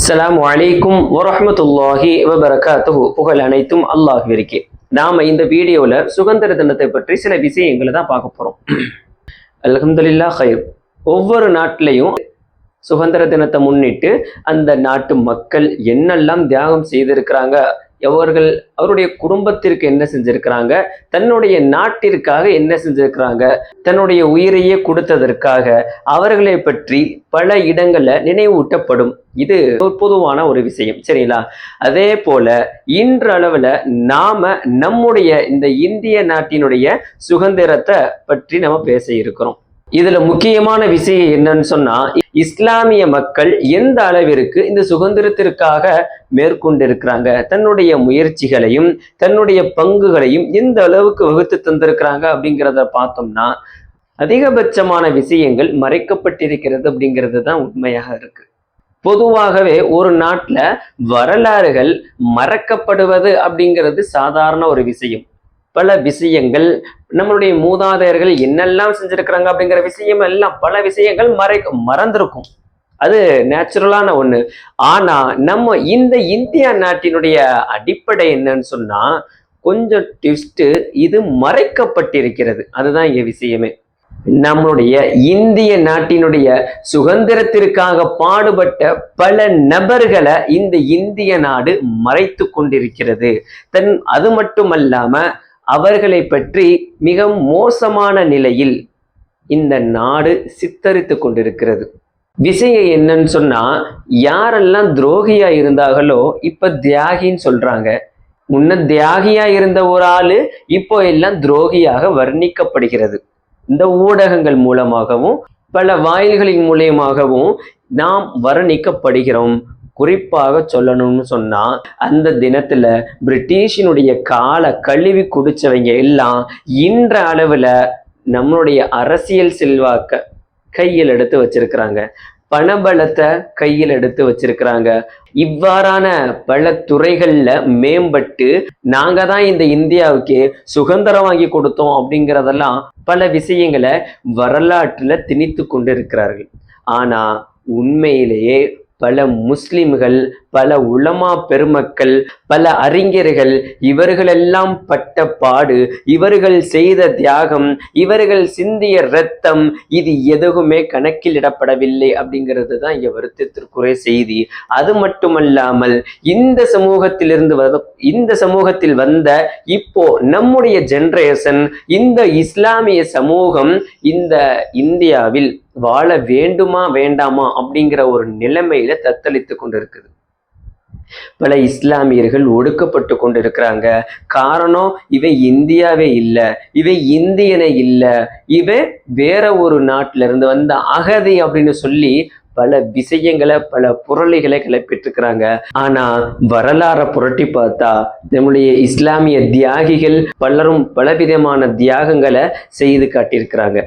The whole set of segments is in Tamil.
அஸ்லாம் வலைக்கும் வரமத்துல்லாஹி வபரகாத்து புகழ் அனைத்தும் அல்லாஹிற்கு நாம இந்த வீடியோல சுதந்திர தினத்தை பற்றி சில விஷயங்களை தான் பார்க்க போறோம். அல்ஹம்துலில்லாஹ் ஹைர். ஒவ்வொரு நாட்டிலையும் சுதந்திர தினத்தை முன்னிட்டு அந்த நாட்டு மக்கள் என்னெல்லாம் தியாகம் செய்திருக்கிறாங்க அவர்கள் அவருடைய குடும்பத்திற்கு என்ன செஞ்சிருக்கிறாங்க? தன்னுடைய நாட்டிற்காக என்ன செஞ்சிருக்கிறாங்க? தன்னுடைய உயிரையே கொடுத்ததற்காக அவர்களை பற்றி பல இடங்கள்ல நினைவூட்டப்படும். இது ஒரு பொதுவான ஒரு விஷயம் சரிங்களா? அதே போல இன்றளவுல நாம நம்முடைய இந்த இந்திய நாட்டினுடைய சுதந்திரத்தை பற்றி நம்ம பேச இருக்கிறோம் இதுல முக்கியமான விஷயம் என்னன்னு சொன்னா இஸ்லாமிய மக்கள் எந்த அளவிற்கு இந்த சுதந்திரத்திற்காக மேற்கொண்டிருக்கிறாங்க? தன்னுடைய முயற்சிகளையும் தன்னுடைய பங்குகளையும் எந்த அளவுக்கு வகுத்து தந்திருக்கிறாங்க அப்படிங்கிறத பார்த்தோம்னா அதிகபட்சமான விஷயங்கள் மறைக்கப்பட்டிருக்கிறது அப்படிங்கிறது தான் உண்மையாக இருக்கு. பொதுவாகவே ஒரு நாட்டில் வரலாறுகள் மறக்கப்படுவது அப்படிங்கிறது சாதாரண ஒரு விஷயம். பல விஷயங்கள் நம்மளுடைய மூதாதையர்கள் என்னெல்லாம் செஞ்சிருக்கிறாங்க அப்படிங்கிற விஷயம் எல்லாம் பல விஷயங்கள் மறை மறந்திருக்கும். அது நேச்சுரலான ஒண்ணு. ஆனா நம்ம இந்த இந்தியா நாட்டினுடைய அடிப்படை என்னன்னு சொன்னா கொஞ்சம் ட்விஸ்ட் இது மறைக்கப்பட்டிருக்கிறது. அதுதான் இங்க விஷயமே. நம்மளுடைய இந்திய நாட்டினுடைய சுதந்திரத்திற்காக பாடுபட்ட பல நபர்களை இந்த இந்திய நாடு மறைத்து கொண்டிருக்கிறது. தன் அது மட்டுமல்லாமல் அவர்களை பற்றி மிக மோசமான நிலையில் இந்த நாடு சித்தரித்து கொண்டிருக்கிறது. விஷயம் என்னன்னு சொன்னா யாரெல்லாம் துரோகியா இருந்தாங்களோ இப்ப தியாகின்னு சொல்றாங்க. முன்ன தியாகியா இருந்த ஒரு ஆளு இப்போ எல்லாம் துரோகியாக வர்ணிக்கப்படுகிறது. இந்த ஊடகங்கள் மூலமாகவும் பல வாயில்களின் மூலியமாகவும் நாம் வர்ணிக்கப்படுகிறோம். குறிப்பாக சொல்லணும்னு சொன்னா அந்த தினத்துல பிரிட்டிஷினுடைய கால கழுவி குடிச்சவங்க எல்லாம் இன்ற அளவுல நம்மளுடைய அரசியல் செல்வாக்க கையில் எடுத்து வச்சிருக்கிறாங்க. பணபலத்தை கையில் எடுத்து வச்சிருக்கிறாங்க. இவ்வாறான பல துறைகள்ல மேம்பட்டு நாங்க தான் இந்த இந்தியாவுக்கு சுதந்திரம் வாங்கி கொடுத்தோம் அப்படிங்கிறதெல்லாம் பல விஷயங்களை வரலாற்றுல திணித்து கொண்டு இருக்கிறார்கள் ஆனா உண்மையிலேயே பல முஸ்லிம்கள் பல உளமா பெருமக்கள் பல அறிஞர்கள் இவர்களெல்லாம் பட்ட பாடு இவர்கள் செய்த தியாகம் இவர்கள் சிந்திய இரத்தம் இது எதுவுமே கணக்கில் இடப்படவில்லை அப்படிங்கிறது தான் இங்க வருத்தத்திற்குரிய செய்தி. அது மட்டுமல்லாமல் இந்த சமூகத்திலிருந்து வர இந்த சமூகத்தில் வந்த இப்போ நம்முடைய ஜென்ரேஷன் இந்த இஸ்லாமிய சமூகம் இந்த இந்தியாவில் வாழ வேண்டுமா வேண்டாமா அப்படிங்கிற ஒரு நிலைமையில தத்தளித்து கொண்டிருக்குது. பல இஸ்லாமியர்கள் ஒடுக்கப்பட்டு கொண்டிருக்கிறாங்க. காரணம் இவன் இந்தியாவே இல்லை. இவன் இந்தியனே இல்லை. இவன் வேற ஒரு நாட்டில இருந்து வந்த அகதி அப்படின்னு சொல்லி பல விஷயங்களை பல புரளிகளை கிளப்பிட்டிருக்கிறாங்க. ஆனா வரலாறை புரட்டி பார்த்தா நம்முடைய இஸ்லாமிய தியாகிகள் பலரும் பலவிதமான தியாகங்களை செய்து காட்டியிருக்கிறாங்க.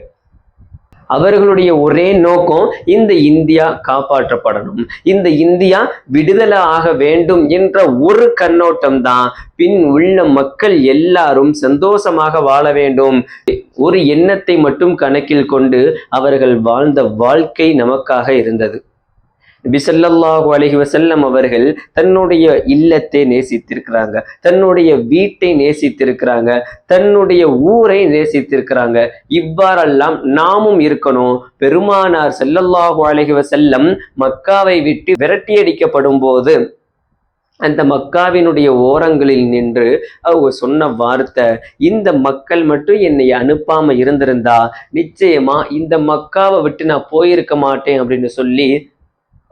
அவர்களுடைய ஒரே நோக்கம் இந்த இந்தியா காப்பாற்றப்படணும். இந்த இந்தியா விடுதலை ஆக வேண்டும் என்ற ஒரு கண்ணோட்டம் தான் பின் உள்ள மக்கள் எல்லாரும் சந்தோஷமாக வாழ வேண்டும். ஒரு எண்ணத்தை மட்டும் கணக்கில் கொண்டு அவர்கள் வாழ்ந்த வாழ்க்கை நமக்காக இருந்தது. பிசல்லாஹு அலஹி வசல்லம் அவர்கள் தன்னுடைய இல்லத்தை நேசித்திருக்கிறாங்க. தன்னுடைய வீட்டை நேசித்திருக்கிறாங்க. தன்னுடைய ஊரை நேசித்திருக்கிறாங்க. இவ்வாறெல்லாம் நாமும் இருக்கணும். பெருமானார் செல்லல்லாஹு அலஹி வசல்லம் மக்காவை விட்டு விரட்டியடிக்கப்படும் போது அந்த மக்காவினுடைய ஓரங்களில் நின்று அவங்க சொன்ன வார்த்தை இந்த மக்கள் மட்டும் என்னை அனுப்பாம இருந்திருந்தா நிச்சயமா இந்த மக்காவை விட்டு நான் போயிருக்க மாட்டேன் அப்படின்னு சொல்லி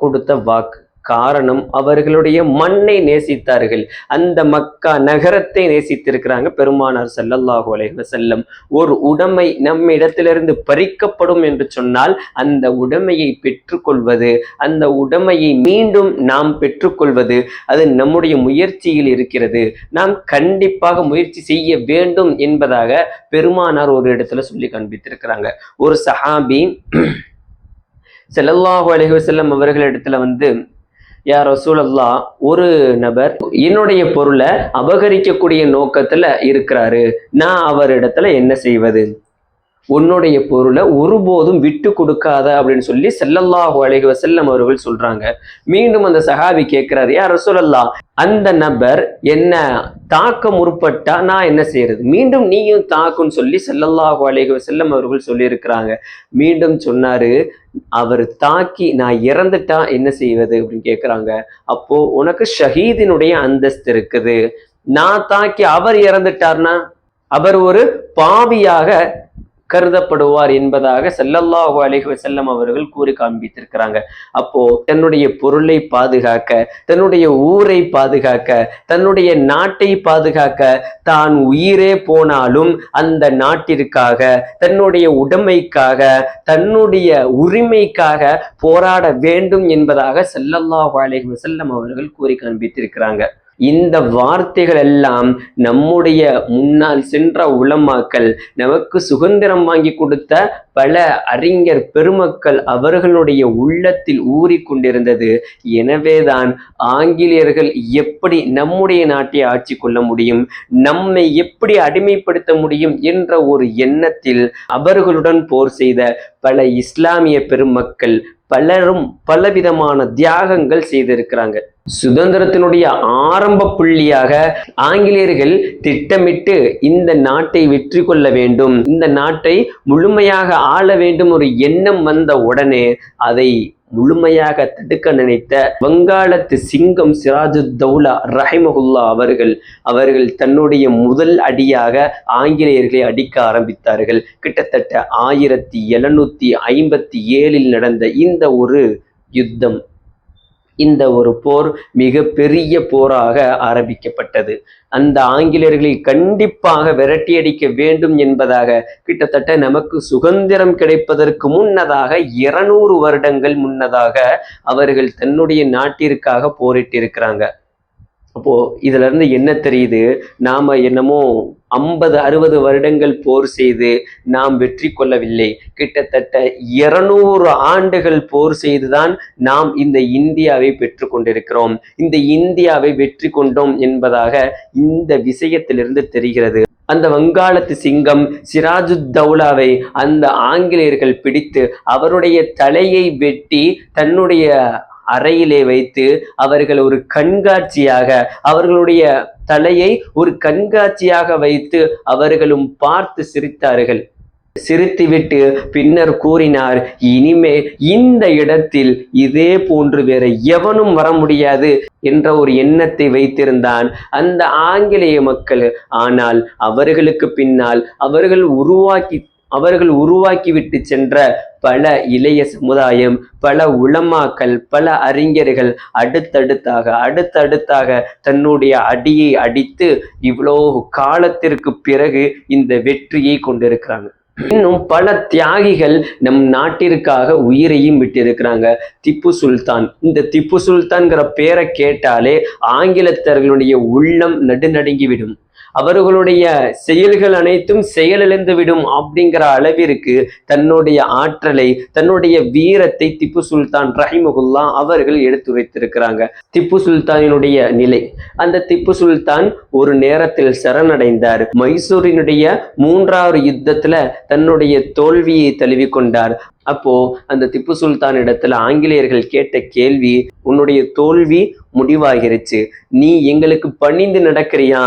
கொடுத்த வாக்கு. காரணம் அவர்களுடைய மண்ணை நேசித்தார்கள். அந்த மக்கா நகரத்தை நேசித்திருக்கிறாங்க பெருமானார் செல்லல்லாஹு அலைஹி செல்லம் ஒரு உடைமை நம்மிடத்திலிருந்து பறிக்கப்படும் என்று சொன்னால் அந்த உடைமையை பெற்றுக்கொள்வது அந்த உடைமையை மீண்டும் நாம் பெற்றுக்கொள்வது அது நம்முடைய முயற்சியில் இருக்கிறது. நாம் கண்டிப்பாக முயற்சி செய்ய வேண்டும் என்பதாக பெருமானார் ஒரு இடத்துல சொல்லி காண்பித்திருக்கிறாங்க. ஒரு சஹாபி செல்லல்லாஹு அலஹி வசல்லம் அவர்களிடத்துல வந்து யார் ரசூலல்லா ஒரு நபர் என்னுடைய பொருளை அபகரிக்கக்கூடிய நோக்கத்துல இருக்கிறாரு. நான் அவரிடத்துல என்ன செய்வது? உன்னுடைய பொருளை ஒருபோதும் விட்டு கொடுக்காத அப்படின்னு சொல்லி செல்லல்லாஹு அலைஹி வசல்லம் அவர்கள் சொல்றாங்க. மீண்டும் அந்த சஹாபி கேட்கிறாரு யார் ரசூலல்லா அந்த நபர் என்ன தாக்க முற்பட்டா? நான் என்ன செய்யறது? மீண்டும் நீயும் தாக்குன்னு சொல்லி செல்லல்லாஹு அலைஹி வசல்லம் அவர்கள் சொல்லியிருக்கிறாங்க. மீண்டும் சொன்னாரு அவர் தாக்கி நான் இறந்துட்டா என்ன செய்வது? அப்படின்னு கேட்குறாங்க. அப்போ உனக்கு ஷஹீதினுடைய அந்தஸ்து இருக்குது. நான் தாக்கி அவர் இறந்துட்டார்னா அவர் ஒரு பாவியாக கருதப்படுவார் என்பதாக செல்லல்லாஹு அலைஹி செல்லம் அவர்கள் கூறி காண்பித்திருக்கிறாங்க. அப்போ தன்னுடைய பொருளை பாதுகாக்க தன்னுடைய ஊரை பாதுகாக்க தன்னுடைய நாட்டை பாதுகாக்க தான் உயிரே போனாலும் அந்த நாட்டிற்காக தன்னுடைய உடைமைக்காக தன்னுடைய உரிமைக்காக போராட வேண்டும் என்பதாக செல்லல்லாஹு அலைஹி செல்லம் அவர்கள் கூறி காண்பித்திருக்கிறாங்க. இந்த வார்த்தைகள் எல்லாம் நம்முடைய முன்னால் சென்ற உலமாக்கள் நமக்கு சுதந்திரம் வாங்கி கொடுத்த பல அறிஞர் பெருமக்கள் அவர்களுடைய உள்ளத்தில் ஊறிக்கொண்டிருந்தது எனவேதான் ஆங்கிலேயர்கள் எப்படி நம்முடைய நாட்டை ஆட்சி கொள்ள முடியும் நம்மை எப்படி அடிமைப்படுத்த முடியும் என்ற ஒரு எண்ணத்தில் அவர்களுடன் போர் செய்த பல இஸ்லாமிய பெருமக்கள் பலரும் பலவிதமான தியாகங்கள் செய்திருக்கிறாங்க. சுதந்திரத்தினுடைய ஆரம்ப புள்ளியாக ஆங்கிலேயர்கள் திட்டமிட்டு இந்த நாட்டை வெற்றி கொள்ள வேண்டும். இந்த நாட்டை முழுமையாக ஆள வேண்டும் ஒரு எண்ணம் வந்த உடனே அதை முழுமையாக தடுக்க நினைத்த வங்காளத்து சிங்கம் சிராஜுத்தௌலா ரஹிமகுல்லா அவர்கள் அவர்கள் தன்னுடைய முதல் அடியாக ஆங்கிலேயர்களை அடிக்க ஆரம்பித்தார்கள். கிட்டத்தட்ட ஆயிரத்தி எழுநூத்தி ஐம்பத்தி ஏழில் நடந்த இந்த ஒரு யுத்தம். இந்த ஒரு போர் மிக பெரிய போராக ஆரம்பிக்கப்பட்டது. அந்த ஆங்கிலேயர்களை கண்டிப்பாக விரட்டியடிக்க வேண்டும் என்பதாக கிட்டத்தட்ட நமக்கு சுதந்திரம் கிடைப்பதற்கு முன்னதாக இருநூறு வருடங்கள் முன்னதாக அவர்கள் தன்னுடைய நாட்டிற்காக போரிட்டிருக்கிறாங்க. அப்போ இதுல இருந்து என்ன தெரியுது? நாம என்னமோ ஐம்பது அறுபது வருடங்கள் போர் செய்து நாம் வெற்றி கொள்ளவில்லை. கிட்டத்தட்ட இருநூறு ஆண்டுகள் போர் செய்துதான் நாம் இந்த இந்தியாவை பெற்று கொண்டிருக்கிறோம். இந்த இந்தியாவை வெற்றி கொண்டோம் என்பதாக இந்த விஷயத்திலிருந்து தெரிகிறது. அந்த வங்காளத்து சிங்கம் சிராஜுத்தௌலாவை அந்த ஆங்கிலேயர்கள் பிடித்து அவருடைய தலையை வெட்டி தன்னுடைய அறையிலே வைத்து அவர்கள் ஒரு கண்காட்சியாக அவர்களுடைய தலையை ஒரு கண்காட்சியாக வைத்து அவர்களும் பார்த்து சிரித்தார்கள். சிரித்துவிட்டு பின்னர் கூறினார் இனிமே இந்த இடத்தில் இதே போன்று வேற எவனும் வர முடியாது என்ற ஒரு எண்ணத்தை வைத்திருந்தான் அந்த ஆங்கிலேய மக்கள். ஆனால் அவர்களுக்கு பின்னால் அவர்கள் உருவாக்கி அவர்கள் உருவாக்கிவிட்டு சென்ற பல இளைய சமுதாயம் பல உளமாக்கல் பல அறிஞர்கள் அடுத்தடுத்தாக அடுத்தடுத்தாக தன்னுடைய அடியை அடித்து இவ்வளோ காலத்திற்கு பிறகு இந்த வெற்றியை கொண்டிருக்கிறாங்க. இன்னும் பல தியாகிகள் நம் நாட்டிற்காக உயிரையும் விட்டிருக்கிறாங்க. திப்பு சுல்தான். இந்த திப்பு சுல்தான்கிற பேரை கேட்டாலே ஆங்கிலத்தர்களுடைய உள்ளம் நடுநடுங்கிவிடும். அவர்களுடைய செயல்கள் அனைத்தும் செயலிழந்து விடும் அப்படிங்கிற அளவிற்கு தன்னுடைய ஆற்றலை தன்னுடைய வீரத்தை திப்பு சுல்தான் ரஹிமுகுல்லா அவர்கள் எடுத்து வைத்திருக்கிறாங்க திப்பு சுல்தானினுடைய நிலை. அந்த திப்பு சுல்தான் ஒரு நேரத்தில் சரணடைந்தார். மைசூரினுடைய மூன்றாவது யுத்தத்துல தன்னுடைய தோல்வியை தழுவிக்கொண்டார். அப்போ அந்த திப்பு சுல்தான் இடத்துல ஆங்கிலேயர்கள் கேட்ட கேள்வி உன்னுடைய தோல்வி முடிவாகிருச்சு. நீ எங்களுக்கு பணிந்து நடக்கிறியா?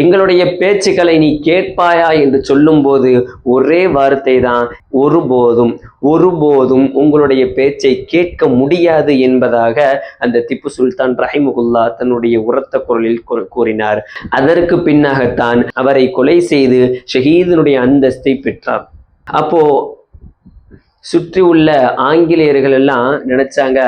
எங்களுடைய பேச்சுக்களை நீ கேட்பாயா? என்று சொல்லும்போது ஒரே வார்த்தை தான் ஒருபோதும் ஒருபோதும் உங்களுடைய பேச்சை கேட்க முடியாது என்பதாக அந்த திப்பு சுல்தான் ரஹிமுகுல்லா தன்னுடைய உரத்த குரலில் கூறினார். அதற்கு பின்னாகத்தான் அவரை கொலை செய்து ஷஹீதனுடைய அந்தஸ்தை பெற்றார். அப்போ சுற்றி உள்ள ஆங்கிலேயர்கள் எல்லாம் நினைச்சாங்க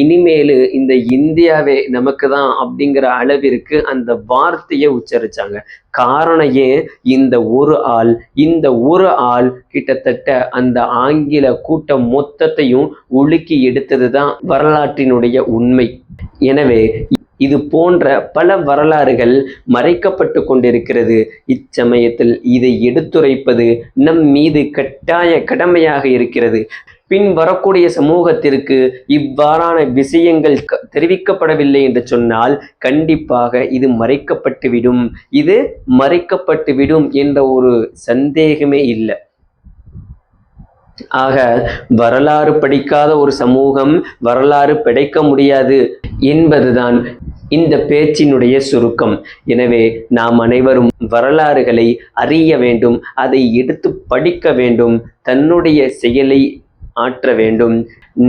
இனிமேலு இந்த இந்தியாவே நமக்கு தான் அப்படிங்கிற அளவிற்கு அந்த வார்த்தையை உச்சரிச்சாங்க. காரணம் ஏன்? இந்த ஒரு ஆள் இந்த ஒரு ஆள் கிட்டத்தட்ட அந்த ஆங்கில கூட்டம் மொத்தத்தையும் உலுக்கி எடுத்தது தான் வரலாற்றினுடைய உண்மை. எனவே இது போன்ற பல வரலாறுகள் மறைக்கப்பட்டு கொண்டிருக்கிறது. இச்சமயத்தில் இதை எடுத்துரைப்பது நம் மீது கட்டாய கடமையாக இருக்கிறது. பின் வரக்கூடிய சமூகத்திற்கு இவ்வாறான விஷயங்கள் க- தெரிவிக்கப்படவில்லை என்று சொன்னால் கண்டிப்பாக இது மறைக்கப்பட்டுவிடும். இது மறைக்கப்பட்டுவிடும் என்ற ஒரு சந்தேகமே இல்லை. ஆக வரலாறு படிக்காத ஒரு சமூகம் வரலாறு படைக்க முடியாது என்பதுதான் இந்த பேச்சினுடைய சுருக்கம். எனவே நாம் அனைவரும் வரலாறுகளை அறிய வேண்டும் அதை எடுத்து படிக்க வேண்டும். தன்னுடைய செயலை ஆற்ற வேண்டும்.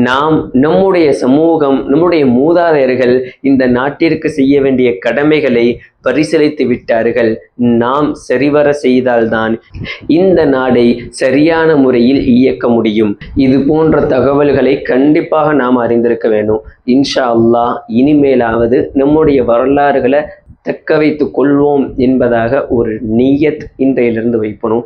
நாம் நம்முடைய சமூகம் நம்முடைய மூதாதையர்கள் இந்த நாட்டிற்கு செய்ய வேண்டிய கடமைகளை பரிசீலித்து விட்டார்கள். நாம் சரிவர செய்தால்தான் இந்த நாடை சரியான முறையில் இயக்க முடியும். இது போன்ற தகவல்களை கண்டிப்பாக நாம் அறிந்திருக்க வேண்டும். இன்ஷா அல்லாஹ் இனிமேலாவது நம்முடைய வரலாறுகளை தக்க வைத்துக் கொள்வோம் என்பதாக ஒரு நீயத் இன்றையிலிருந்து வைப்பணும்.